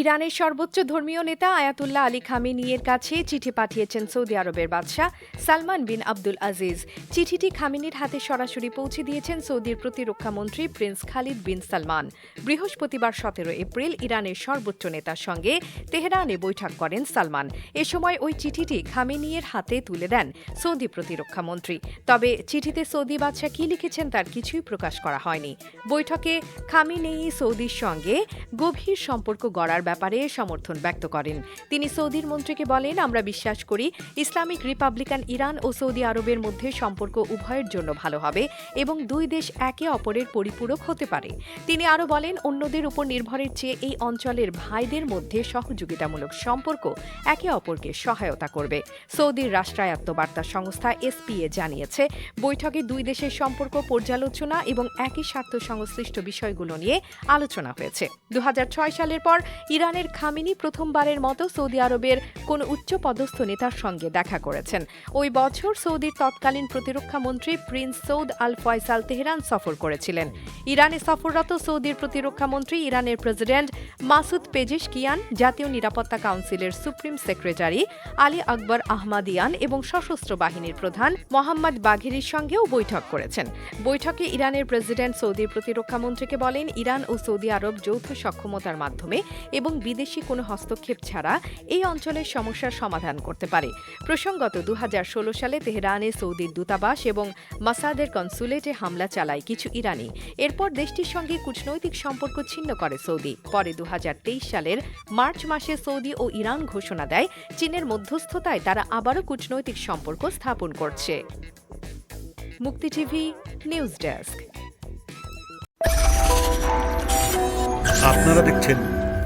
ইরানের সর্বোচ্চ ধর্মীয় নেতা আয়াতুল্লাহ আলী খামেনিয়ের কাছে চিঠি পাঠিয়েছেন সৌদি আরবের বাদশাহ সালমান বিন আব্দুল আজিজ। চিঠিটি খামেনির হাতে সরাসরি পৌঁছে দিয়েছেন সৌদির প্রতিরক্ষামন্ত্রী প্রিন্স খালিদ বিন সালমান। বৃহস্পতিবার সতেরো এপ্রিল ইরানের সর্বোচ্চ নেতার সঙ্গে তেহরানে বৈঠক করেন সালমান। এ সময় ওই চিঠিটি খামেনিয়ের হাতে তুলে দেন সৌদি প্রতিরক্ষামন্ত্রী তবে চিঠিতে সৌদি বাদশাহ কি লিখেছেন তার কিছুই প্রকাশ করা হয়নি। বৈঠকে খামিনেই সৌদির সঙ্গে গভীর সম্পর্ক গড়ার ব্যাপারে সমর্থন ব্যক্ত করেন। তিনি সৌদির মন্ত্রীকে বলেন, আমরা বিশ্বাস করি ইসলামিক রিপাবলিকান ইরান ও সৌদি আরবের মধ্যে সম্পর্ক উভয়ের জন্য ভালো হবে এবং দুই দেশ একে অপরের পরিপূরক হতে পারে। তিনি আরও বলেন, অন্যদের উপর নির্ভরের চেয়ে এই অঞ্চলের ভাইদের মধ্যে সহযোগিতামূলক সম্পর্ক একে অপরকে সহায়তা করবে। সৌদির রাষ্ট্রায়ত্ত বার্তা সংস্থা এসপিএ জানিয়েছে, বৈঠকে দুই দেশের সম্পর্ক পর্যালোচনা এবং একই স্বার্থ সংশ্লিষ্ট বিষয়গুলো নিয়ে আলোচনা হয়েছে। দুই হাজার ছয় সালের পর ইরানের খামিনি প্রথমবারের মতো সৌদি আরবের কোন উচ্চ পদস্থ নেতার সঙ্গে দেখা করেছেন। ওই বছর সৌদির তৎকালীন প্রতিরক্ষা মন্ত্রী prince Saud al Faisal Tehran সফর করেছিলেন। ইরানে সফররত সৌদির প্রতিরক্ষা মন্ত্রী ইরানের প্রেসিডেন্ট মাসুদ পেজিশকিয়ান, জাতীয় নিরাপত্তা কাউন্সিলের supreme secretary Ali Akbar Ahmadian এবং সশস্ত্র বাহিনীর প্রধান মোহাম্মদ বাঘেরির সঙ্গেও বৈঠক করেছেন। বৈঠকে ইরানের প্রেসিডেন্ট সৌদির প্রতিরক্ষা মন্ত্রীকে বলেন, ইরান ও সৌদি আরব যৌথ সক্ষমতার মাধ্যমে এবং বিদেশি কোনো হস্তক্ষেপ ছাড়া এই অঞ্চলের সমস্যার সমাধান করতে পারে। প্রসঙ্গত দু হাজার ষোলো সালে তেহরানে সৌদির দূতাবাস এবং মাসাদের কনসুলেটে হামলা চালায় কিছু ইরানি। এরপর দেশটির সঙ্গে কূটনৈতিক সম্পর্ক ছিন্ন করে সৌদি। পরে দু হাজার তেইশ সালের মার্চ মাসে সৌদি ও ইরান ঘোষণা দেয়, চীনের মধ্যস্থতায় তারা আবারও কূটনৈতিক সম্পর্ক স্থাপন করছে। মুক্তি টিভি নিউজ ডেস্ক। আপনারা দেখছেন